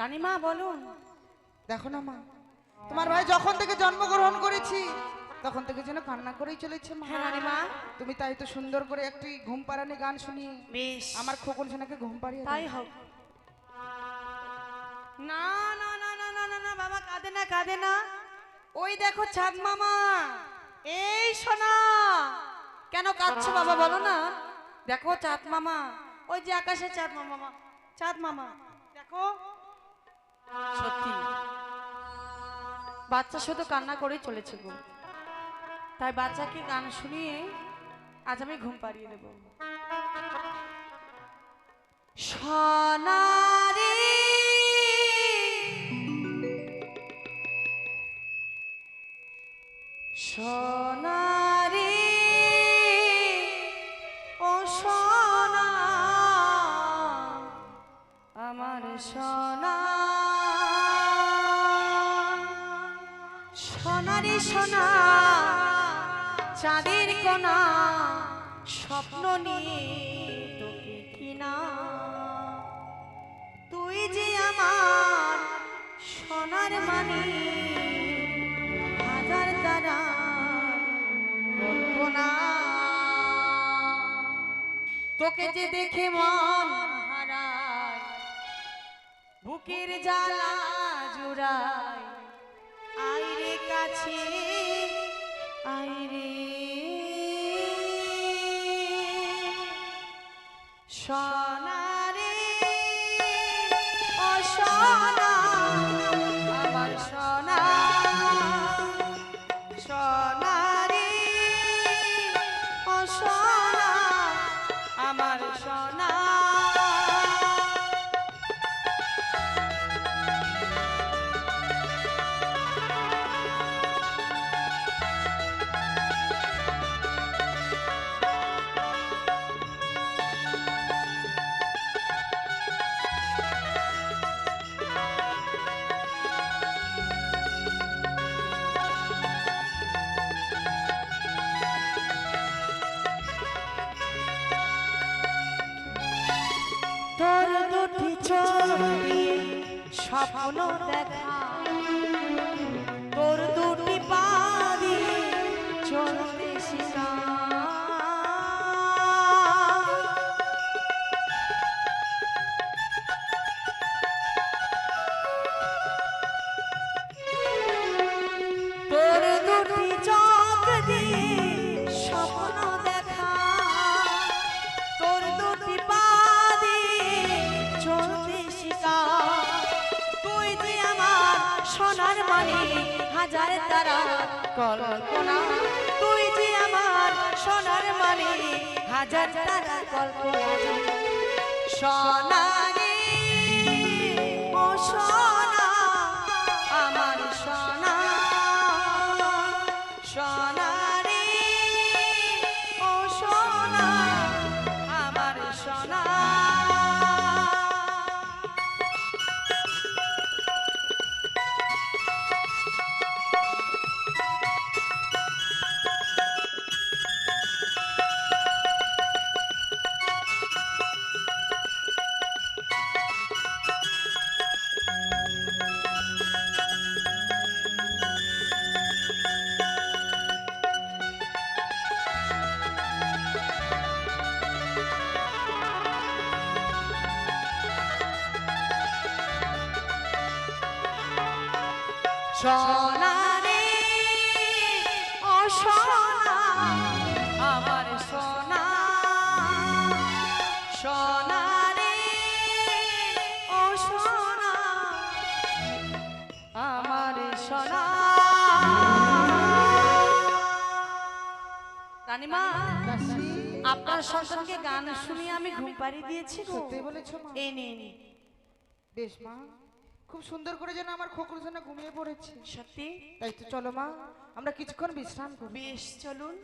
রানীমা বলুন। দেখো না মা তোমার ভাই যখন থেকে জন্মগ্রহণ করেছি তখন থেকে যেন কান্না করেই চলেছে মা। হ্যাঁ রানীমা। তুমি তাই তো সুন্দর করে একটি ঘুম পাড়ানি গান শুনিয়ে বেশ। আমার খোকন সোনাকে ঘুম পাড়িয়ে তাই হোক। না না না না না না না বাবা কাঁদে না কাঁদে না। ওই দেখো চাঁদ মামা। এই সোনা কেন কাঁদছো বাবা বলো না। দেখো চাঁদ মামা ওই যে আকাশে চাঁদ মামা চাঁদ মামা দেখো। সত্যি। বাচ্চা শুধু কান্না করেই চলেছে গো। তাই বাচ্চাকে গান শুনিয়ে আজ আমি ঘুম পাড়িয়ে দেবো। সোনারে সোনারে, ও সোনা, আমার সোনা। সোনারে সোনা, চাঁদের কোনা, স্বপ্ন নিয়ে তোকে কিনা। তুই যে আমার সোনার মানে হাজার তারা কল্পনা তোকে যে দেখে মন হারায়, বুকের জ্বালা জুড়ায় আইরে কাছে আইরে। সোনারে স্বপ্ন দেখা মানে হাজার তারা কল্পনা। তুই যে আমার সোনার মানে হাজার তারা কল্পনা। সোনারে ও সোনা, আমার সোনা। সোনারে ও সোনা, আমার সোনা। সোনারে ও সোনা আমার সোনা সোনারে ও সোনা আমার সোনা। রানীমা আপনার সন্তানকে গান শুনিয়ে আমি ঘুম পাড়িয়ে দিয়েছি। সত্যি বলেছ এই বেশ মা। খুব সুন্দর করে যেন আমার খোকর সোনা ঘুমিয়ে পড়েছে। সত্যি? তাই তো চলো মা আমরা কিছুক্ষণ বিশ্রাম করি। বেশ চলুন।